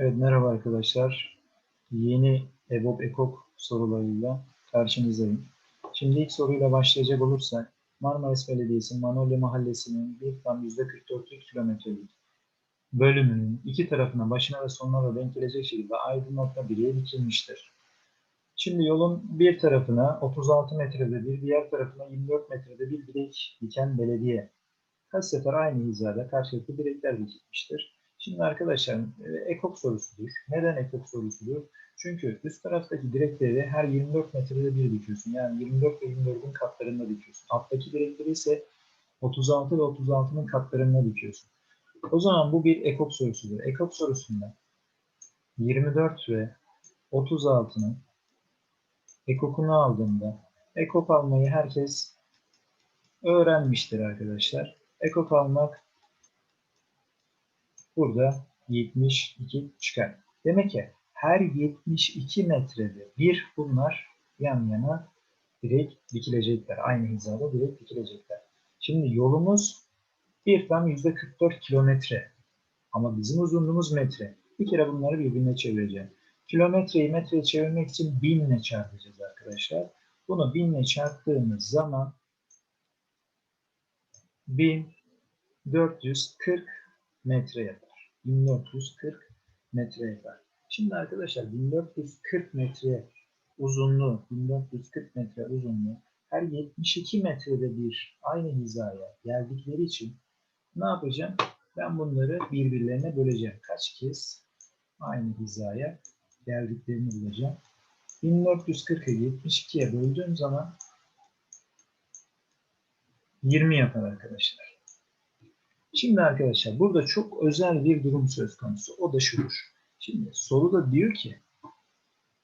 Evet merhaba arkadaşlar. Yeni EBOB EKOK sorularıyla karşınızdayım. Şimdi ilk soruyla başlayacak olursak Marmaris Belediyesi Manolya Mahallesi'nin bir tam %44'lük kilometrelik bölümünün iki tarafına başına ve sonuna da denk gelecek şekilde aydınlatma direği dikilmiştir. Şimdi yolun bir tarafına 36 metrede bir, diğer tarafına 24 metrede bir direk diken belediye. Kaç sefer aynı hizada karşılıklı direkler dikilmiştir. Şimdi arkadaşlar e, ekok sorusudur. Neden ekok sorusudur? Çünkü üst taraftaki direkleri her 24 metrede bir dikiyorsun. Yani 24 ve 24'ün katlarında dikiyorsun. Alttaki direkleri ise 36 ve 36'nın katlarında dikiyorsun. O zaman bu bir ekok sorusudur. Ekok sorusunda 24 ve 36'nın ekokunu aldığında ekok almayı herkes öğrenmiştir arkadaşlar. Ekok almak burada 72 çıkar. Demek ki her 72 metrede bir bunlar yan yana direkt dikilecekler. Aynı hizada direkt dikilecekler. Şimdi yolumuz bir tam %44 kilometre. Ama bizim uzunluğumuz metre. Bir kere bunları birbirine çevireceğim. Kilometreyi metreye çevirmek için binle çarpacağız arkadaşlar. Bunu binle çarptığımız zaman 1440 metre yapar. 1440 metre yapar. Şimdi arkadaşlar 1440 metre uzunluğu, 1440 metre uzunluğu her 72 metrede bir aynı hizaya geldikleri için ne yapacağım? Ben bunları birbirlerine böleceğim. Kaç kez aynı hizaya geldiklerini bulacağım. 1440'ı 72'ye böldüğüm zaman 20 yapar arkadaşlar. Şimdi arkadaşlar burada çok özel bir durum söz konusu. O da şudur. Şimdi soruda diyor ki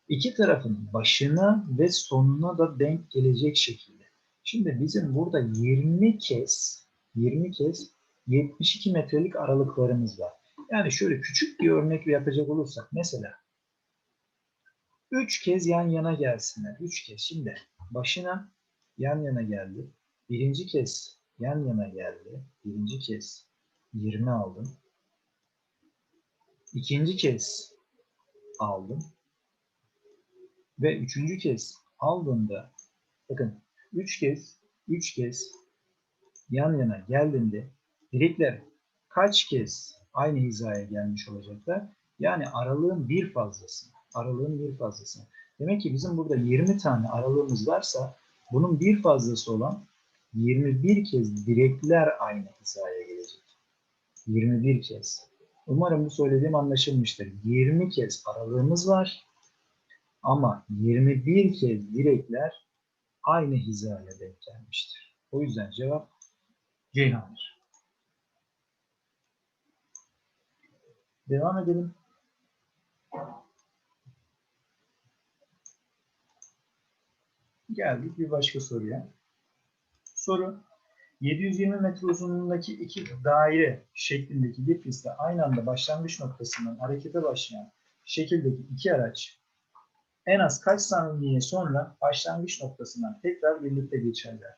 iki tarafın başına ve sonuna da denk gelecek şekilde. Şimdi bizim burada 20 kez 20 kez 72 metrelik aralıklarımız var. Yani şöyle küçük bir örnek yapacak olursak mesela 3 kez yan yana gelsinler. 3 kez. Şimdi başına yan yana geldi. Birinci kez yan yana geldi. Birinci kez 20 aldım. İkinci kez aldım. Ve üçüncü kez aldığımda bakın 3 kez 3 kez yan yana geldiğinde direkler kaç kez aynı hizaya gelmiş olacaklar? Yani aralığın bir fazlası. Aralığın bir fazlası. Demek ki bizim burada 20 tane aralığımız varsa bunun bir fazlası olan 21 kez direkler aynı hizaya gelecek. 21 kez. Umarım bu söylediğim anlaşılmıştır. 20 kez aralığımız var ama 21 kez direkler aynı hizaya denk gelmiştir. O yüzden cevap Ceyhan'dır. Devam edelim. Geldik bir başka soruya. Soru 720 metre uzunluğundaki iki daire şeklindeki bir pistte aynı anda başlangıç noktasından harekete başlayan şekildeki iki araç en az kaç saniye sonra başlangıç noktasından tekrar birlikte geçerler.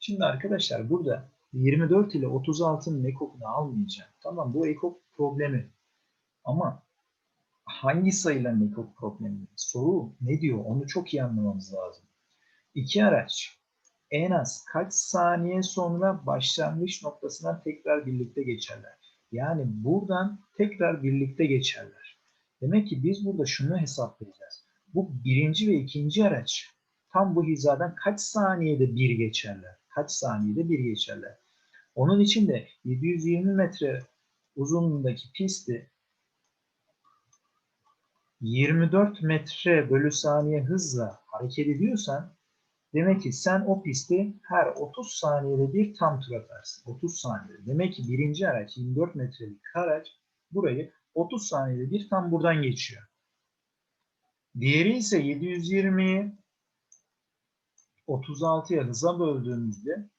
Şimdi arkadaşlar burada 24 ile 36'nın ekokunu almayacağım. Tamam bu ekok problemi. Ama hangi sayıların ekok problemi? Soru ne diyor? Onu çok iyi anlamamız lazım. İki araç en az kaç saniye sonra başlangıç noktasından tekrar birlikte geçerler. Yani buradan tekrar birlikte geçerler. Demek ki biz burada şunu hesaplayacağız. Bu birinci ve ikinci araç tam bu hizadan kaç saniyede bir geçerler? Kaç saniyede bir geçerler? Onun için de 720 metre uzunluğundaki pisti 24 metre bölü saniye hızla hareket ediyorsan Demek ki sen o pisti her 30 saniyede bir tam tur atarsın. 30 saniyede. Demek ki birinci araç 24 metrelik araç burayı 30 saniyede bir tam buradan geçiyor. Diğeri ise 720'yi 36'ya hıza böldüğümüzde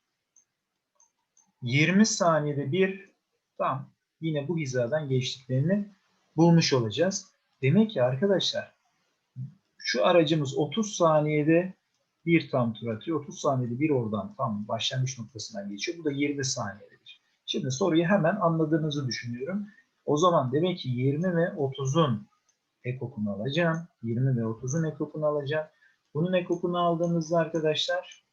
20 saniyede bir tam yine bu hizadan geçtiklerini bulmuş olacağız. Demek ki arkadaşlar şu aracımız 30 saniyede bir tam tur atıyor. 30 saniyede bir oradan tam başlangıç noktasından geçiyor. Bu da 20 saniyede bir. Şimdi soruyu hemen anladığınızı düşünüyorum. O zaman demek ki 20 ve 30'un ekokunu alacağım. 20 ve 30'un ekokunu alacağım. Bunun ekokunu aldığımızda arkadaşlar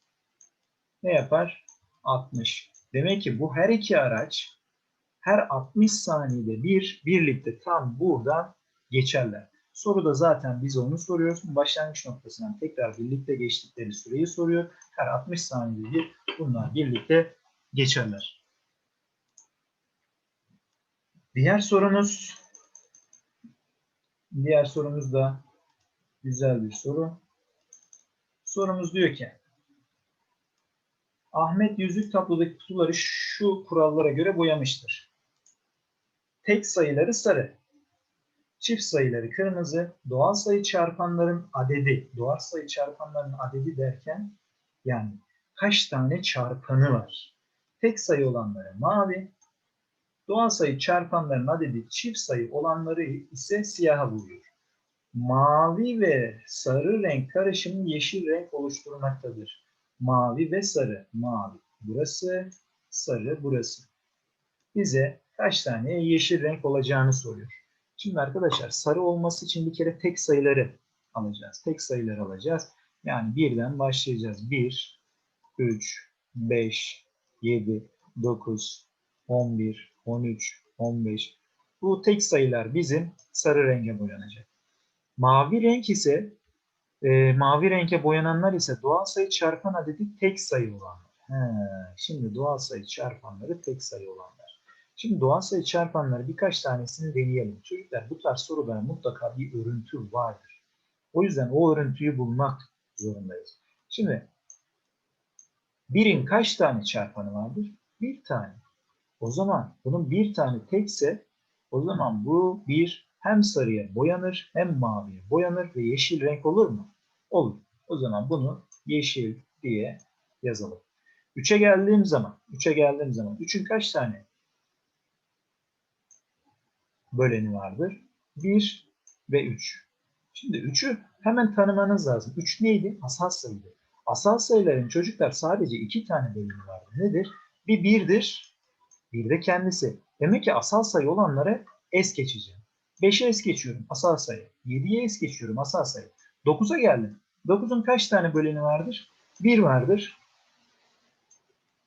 ne yapar? 60. Demek ki bu her iki araç her 60 saniyede bir birlikte tam buradan geçerler. Soruda zaten biz onu soruyoruz. Başlangıç noktasından tekrar birlikte geçtikleri süreyi soruyor. Her 60 saniyede bunlar birlikte geçerler. Diğer sorumuz diğer sorumuz da güzel bir soru. Sorumuz diyor ki Ahmet yüzük tablodaki kutuları şu kurallara göre boyamıştır. Tek sayıları sarı, çift sayıları kırmızı, doğal sayı çarpanların adedi, doğal sayı çarpanların adedi derken yani kaç tane çarpanı var? Tek sayı olanları mavi, doğal sayı çarpanların adedi çift sayı olanları ise siyaha vuruyor. Mavi ve sarı renk karışımı yeşil renk oluşturmaktadır. Mavi ve sarı. Mavi burası, sarı burası. Bize kaç tane yeşil renk olacağını soruyor. Şimdi arkadaşlar sarı olması için bir kere tek sayıları alacağız. Tek sayıları alacağız. Yani birden başlayacağız. 1, 3, 5, 7, 9, 11, 13, 15. Bu tek sayılar bizim sarı renge boyanacak. Mavi renk ise e, mavi renge boyananlar ise doğal sayı çarpan adedi tek sayı olanlar. He, şimdi doğal sayı çarpanları tek sayı olanlar. Şimdi doğal sayı çarpanları birkaç tanesini deneyelim. Çocuklar bu tarz soruda mutlaka bir örüntü vardır. O yüzden o örüntüyü bulmak zorundayız. Şimdi birin kaç tane çarpanı vardır? Bir tane. O zaman bunun bir tane tekse o zaman bu bir hem sarıya boyanır hem maviye boyanır ve yeşil renk olur mu? Olur. O zaman bunu yeşil diye yazalım. 3'e geldiğim zaman, 3'e geldiğim zaman 3'ün kaç tane böleni vardır? 1 ve 3. Şimdi 3'ü hemen tanımanız lazım. 3 neydi? Asal sayıydı. Asal sayıların çocuklar sadece 2 tane bölümü vardı. Nedir? Bir 1'dir, bir de kendisi. Demek ki asal sayı olanlara es geçeceğim. 5'e es geçiyorum asal sayı. 7'ye es geçiyorum asal sayı. 9'a geldim. 9'un kaç tane böleni vardır? 1 vardır.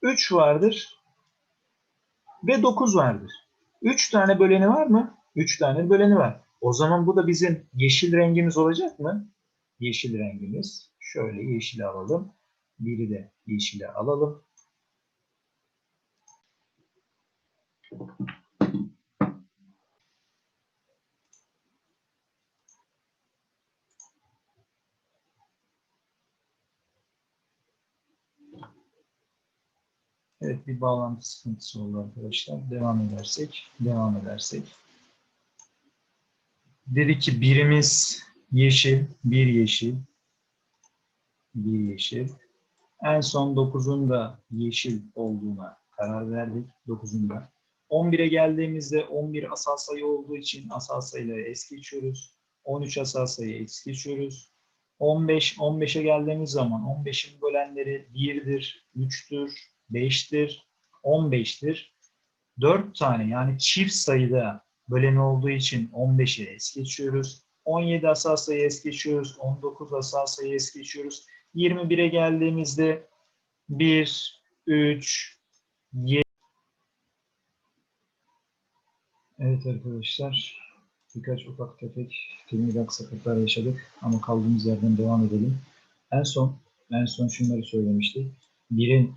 3 vardır. Ve 9 vardır. 3 tane böleni var mı? 3 tane böleni var. O zaman bu da bizim yeşil rengimiz olacak mı? Yeşil rengimiz. Şöyle yeşili alalım. Biri de yeşili alalım. Evet bir bağlantı sıkıntısı oldu arkadaşlar. Devam edersek, devam edersek. Dedi ki birimiz yeşil, bir yeşil, bir yeşil. En son 9'un da yeşil olduğuna karar verdik. 9'un da. 11'e geldiğimizde 11 asal sayı olduğu için asal sayıları es geçiyoruz. 13 asal sayı es geçiyoruz. 15, 15'e geldiğimiz zaman 15'in bölenleri 1'dir, 3'tür, 5'tir, 15'tir. 4 tane yani çift sayıda böleni olduğu için 15'i es geçiyoruz. 17 asal sayı es geçiyoruz. 19 asal sayı es geçiyoruz. 21'e geldiğimizde 1, 3, 7. Evet arkadaşlar birkaç ufak tefek teknik aksaklıklar yaşadık ama kaldığımız yerden devam edelim. En son en son şunları söylemiştik. Birin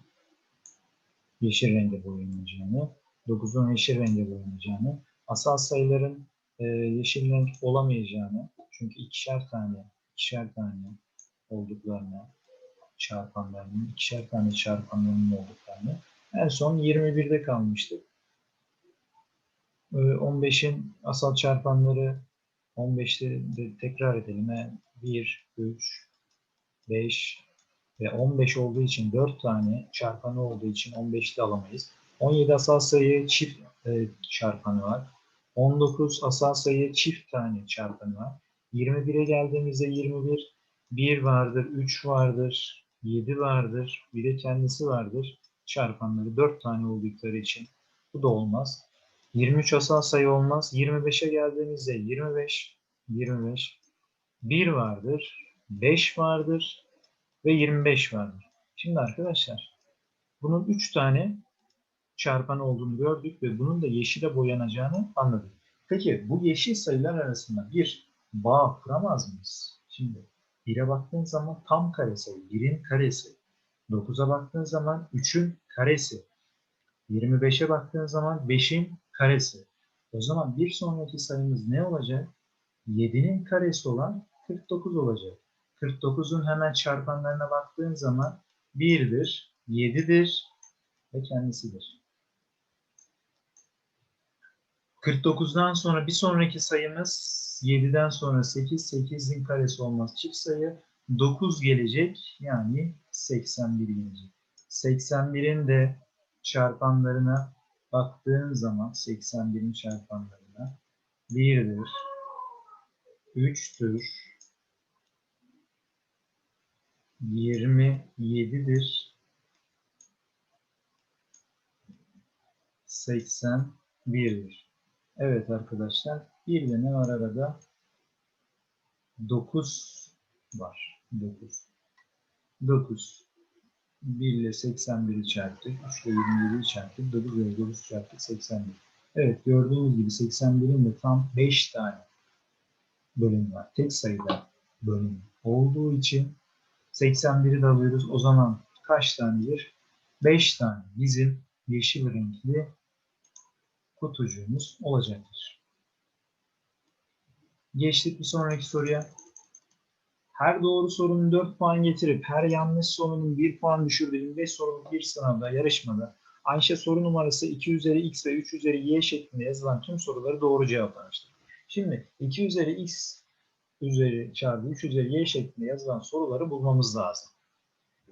yeşil renge boyanacağını, 9'un yeşil renge boyanacağını, asal sayıların e, yeşil renk olamayacağını, çünkü ikişer tane, ikişer tane olduklarını, çarpanlarının, ikişer tane çarpanlarının olduklarını, en son 21'de kalmıştık. 15'in asal çarpanları 15'te de tekrar edelim. 1, 3, 5 ve 15 olduğu için 4 tane çarpanı olduğu için 15'te alamayız. 17 asal sayı çift e, çarpanı var. 19 asal sayı çift tane çarpanı var. 21'e geldiğimizde 21 1 vardır, 3 vardır, 7 vardır, bir de kendisi vardır. Çarpanları 4 tane oldukları için bu da olmaz. 23 asal sayı olmaz. 25'e geldiğimizde 25, 25, 1 vardır, 5 vardır ve 25 vardır. Şimdi arkadaşlar bunun 3 tane çarpan olduğunu gördük ve bunun da yeşile boyanacağını anladık. Peki bu yeşil sayılar arasında bir bağ kuramaz mıyız? Şimdi 1'e baktığın zaman tam kare sayı, 1'in karesi. 9'a baktığın zaman 3'ün karesi. 25'e baktığın zaman 5'in karesi. O zaman bir sonraki sayımız ne olacak? 7'nin karesi olan 49 olacak. 49'un hemen çarpanlarına baktığın zaman 1'dir, 7'dir ve kendisidir. 49'dan sonra bir sonraki sayımız 7'den sonra 8, 8'in karesi olmaz çift sayı. 9 gelecek yani 81 gelecek. 81'in de çarpanlarına baktığın zaman 81'in çarpanlarına 1'dir, 3'tür, 27'dir, 81'dir. Evet arkadaşlar bir de ne var arada? 9 var. 9. 9. 1 ile 81'i çarptık. 3 ile 27'yi çarptık. 9 ile 9 çarptık. 81. Evet gördüğünüz gibi 81'in de tam 5 tane bölüm var. Tek sayıda bölüm olduğu için 81'i de alıyoruz. O zaman kaç tanedir? 5 tane bizim yeşil renkli kutucuğumuz olacaktır. Geçtik bir sonraki soruya. Her doğru sorunun 4 puan getirip her yanlış sorunun 1 puan düşürdüğü 25 soruluk bir sınavda yarışmada Ayşe soru numarası 2 üzeri x ve 3 üzeri y şeklinde yazılan tüm soruları doğru cevaplamıştır. Şimdi 2 üzeri x üzeri çarpı 3 üzeri y şeklinde yazılan soruları bulmamız lazım.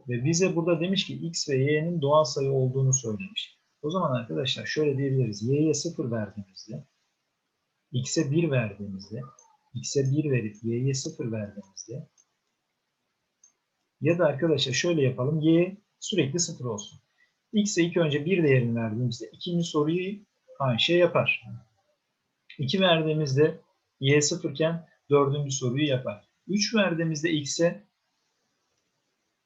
Ve bize burada demiş ki x ve y'nin doğal sayı olduğunu söylemiş. O zaman arkadaşlar şöyle diyebiliriz. y'ye 0 verdiğimizde x'e 1 verdiğimizde x'e 1 verip y'ye 0 verdiğimizde ya da arkadaşlar şöyle yapalım. y sürekli 0 olsun. x'e ilk önce 1 değerini verdiğimizde ikinci soruyu aynı şey yapar. 2 verdiğimizde y 0 iken dördüncü soruyu yapar. 3 verdiğimizde x'e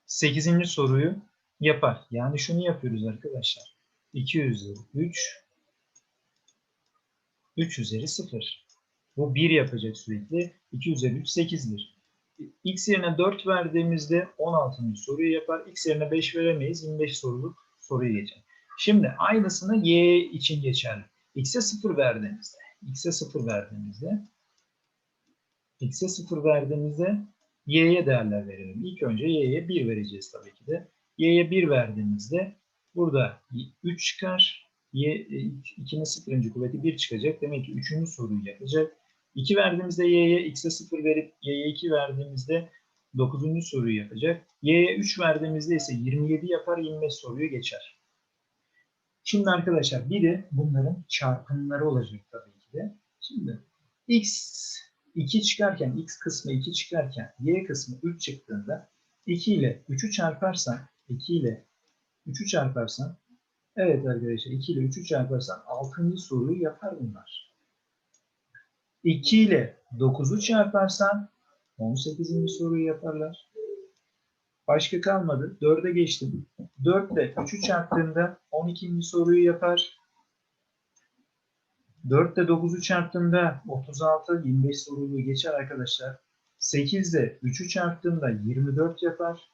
8. soruyu yapar. Yani şunu yapıyoruz arkadaşlar. 2 üzeri 3 3 üzeri 0. Bu 1 yapacak sürekli. 2 üzeri 3 8'dir. X yerine 4 verdiğimizde 16. soruyu yapar. X yerine 5 veremeyiz. 25 soruluk soruyu geçer. Şimdi aynısını Y için geçerli. X'e 0 verdiğimizde, X'e 0 verdiğimizde, X'e 0 verdiğimizde Y'ye değerler verelim. İlk önce Y'ye 1 vereceğiz tabii ki de. Y'ye 1 verdiğimizde burada 3 çıkar. Y, 2'nin 0. kuvveti 1 çıkacak. Demek ki 3. soruyu yapacak. 2 verdiğimizde y'ye x'e 0 verip y'ye 2 verdiğimizde 9. soruyu yapacak. y'ye 3 verdiğimizde ise 27 yapar 25 soruyu geçer. Şimdi arkadaşlar bir de bunların çarpımları olacak tabii ki de. Şimdi x 2 çıkarken x kısmı 2 çıkarken y kısmı 3 çıktığında 2 ile 3'ü çarparsan 2 ile 3'ü çarparsan evet arkadaşlar 2 ile 3'ü çarparsan 6. soruyu yapar bunlar. 2 ile 9'u çarparsan 18. soruyu yaparlar. Başka kalmadı. 4'e geçtim. 4 ile 3'ü çarptığımda 12. soruyu yapar. 4 ile 9'u çarptığımda 36, 25 soruyu geçer arkadaşlar. 8 ile 3'ü çarptığımda 24 yapar.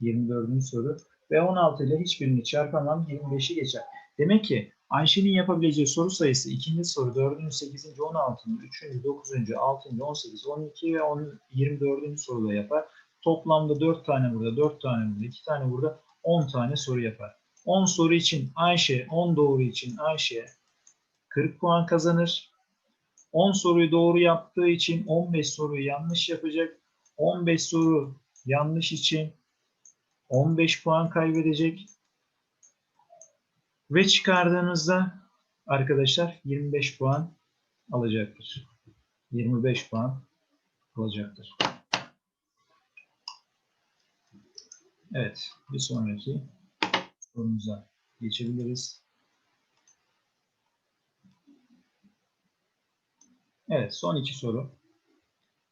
24. soru. Ve 16 ile hiçbirini çarpamam 25'i geçer. Demek ki Ayşe'nin yapabileceği soru sayısı ikinci soru 4. 8. 16. 3. 9. 6. 18. 12 ve 10, 24. soruda yapar. Toplamda 4 tane burada, 4 tane burada, 2 tane burada 10 tane soru yapar. 10 soru için Ayşe, 10 doğru için Ayşe 40 puan kazanır. 10 soruyu doğru yaptığı için 15 soruyu yanlış yapacak. 15 soru yanlış için 15 puan kaybedecek. Ve çıkardığınızda arkadaşlar 25 puan alacaktır. 25 puan alacaktır. Evet, bir sonraki sorumuza geçebiliriz. Evet, son iki soru.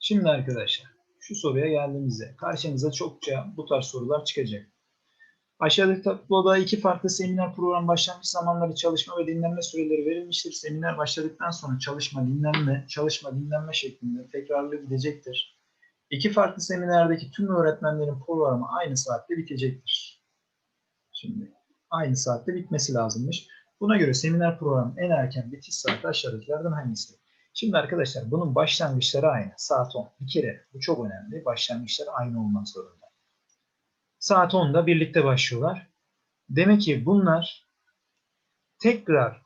Şimdi arkadaşlar, şu soruya geldiğimizde karşınıza çokça bu tarz sorular çıkacak. Aşağıdaki tabloda iki farklı seminer program başlangıç zamanları çalışma ve dinlenme süreleri verilmiştir. Seminer başladıktan sonra çalışma, dinlenme, çalışma, dinlenme şeklinde tekrarlı gidecektir. İki farklı seminerdeki tüm öğretmenlerin programı aynı saatte bitecektir. Şimdi aynı saatte bitmesi lazımmış. Buna göre seminer programı en erken bitiş saati aşağıdakilerden hangisidir? Şimdi arkadaşlar bunun başlangıçları aynı. Saat 10. Bir kere bu çok önemli. Başlangıçları aynı olmak zorunda. Saat 10'da birlikte başlıyorlar. Demek ki bunlar tekrar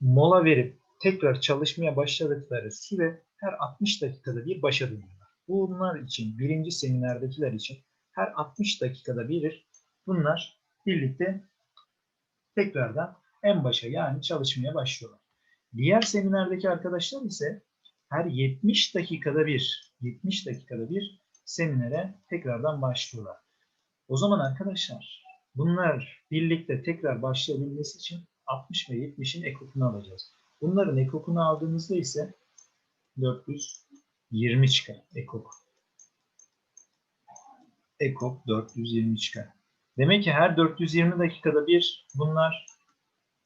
mola verip tekrar çalışmaya başladıkları süre her 60 dakikada bir başa dönüyorlar. Bunlar için birinci seminerdekiler için her 60 dakikada bir bunlar birlikte tekrardan en başa yani çalışmaya başlıyorlar. Diğer seminerdeki arkadaşlar ise her 70 dakikada bir 70 dakikada bir seminere tekrardan başlıyorlar. O zaman arkadaşlar bunlar birlikte tekrar başlayabilmesi için 60 ve 70'in ekokunu alacağız. Bunların ekokunu aldığımızda ise 420 çıkar ekok. Ekok 420 çıkar. Demek ki her 420 dakikada bir bunlar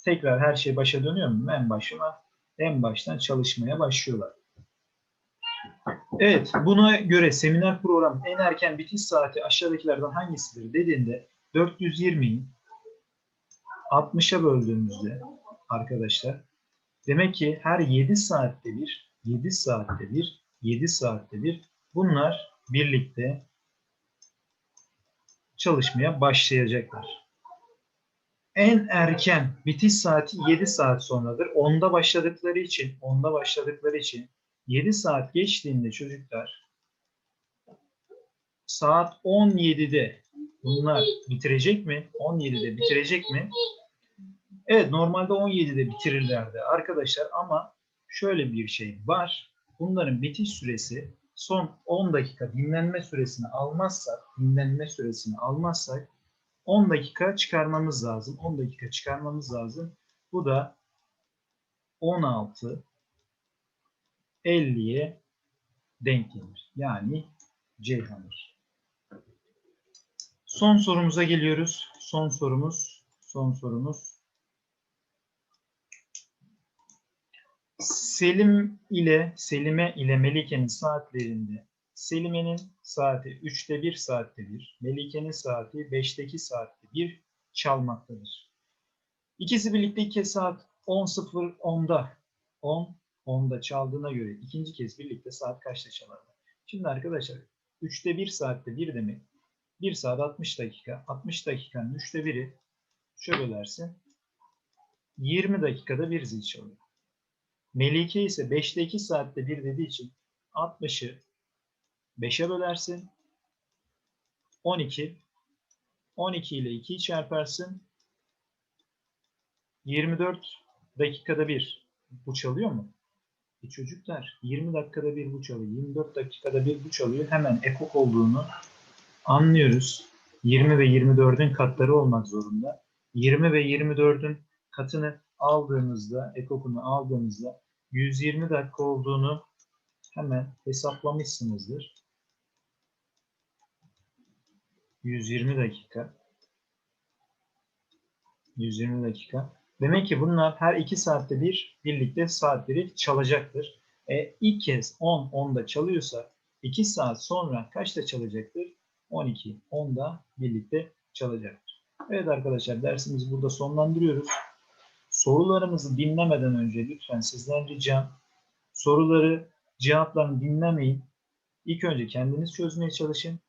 tekrar her şey başa dönüyor mu? En başına en baştan çalışmaya başlıyorlar. Evet, buna göre seminer programı en erken bitiş saati aşağıdakilerden hangisidir dediğinde 420'yi 60'a böldüğümüzde arkadaşlar demek ki her 7 saatte bir 7 saatte bir 7 saatte bir bunlar birlikte çalışmaya başlayacaklar. En erken bitiş saati 7 saat sonradır. 10'da başladıkları için 10'da başladıkları için 7 saat geçtiğinde çocuklar saat 17'de bunlar bitirecek mi? 17'de bitirecek mi? Evet normalde 17'de bitirirlerdi arkadaşlar ama şöyle bir şey var. Bunların bitiş süresi son 10 dakika dinlenme süresini almazsak, dinlenme süresini almazsak 10 dakika çıkarmamız lazım. 10 dakika çıkarmamız lazım. Bu da 16 50'ye denk gelir. Yani Ceyhan'dır. Son sorumuza geliyoruz. Son sorumuz, son sorumuz. Selim ile Selime ile Melike'nin saatlerinde Selime'nin saati 3'te 1 saatte 1, Melike'nin saati 5'teki saatte 1 çalmaktadır. İkisi birlikte iki saat 10.00'da 10 10'da çaldığına göre ikinci kez birlikte saat kaçta çalarlar? Şimdi arkadaşlar 3'te 1 saatte 1 demek 1 saat 60 dakika. 60 dakikanın 3'te 1'i şöyle bölersin 20 dakikada bir zil çalıyor. Melike ise 5'te 2 saatte 1 dediği için 60'ı 5'e bölersin. 12. 12 ile 2'yi çarparsın. 24 dakikada bir. Bu çalıyor mu? E çocuklar 20 dakikada bir bu çalıyor. 24 dakikada bir bu çalıyor. Hemen ekok olduğunu anlıyoruz. 20 ve 24'ün katları olmak zorunda. 20 ve 24'ün katını aldığımızda, ekokunu aldığımızda 120 dakika olduğunu hemen hesaplamışsınızdır. 120 dakika. 120 dakika. Demek ki bunlar her 2 saatte bir birlikte saatleri çalacaktır. E, ilk kez 10 10'da çalıyorsa 2 saat sonra kaçta çalacaktır? 12 10'da birlikte çalacaktır. Evet arkadaşlar dersimizi burada sonlandırıyoruz. Sorularımızı dinlemeden önce lütfen sizden ricam soruları cevaplarını dinlemeyin. İlk önce kendiniz çözmeye çalışın.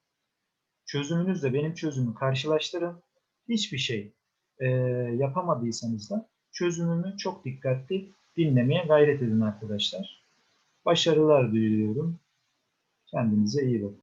Çözümünüzle benim çözümü karşılaştırın. Hiçbir şey e, yapamadıysanız da çözümümü çok dikkatli dinlemeye gayret edin arkadaşlar. Başarılar diliyorum. Kendinize iyi bakın.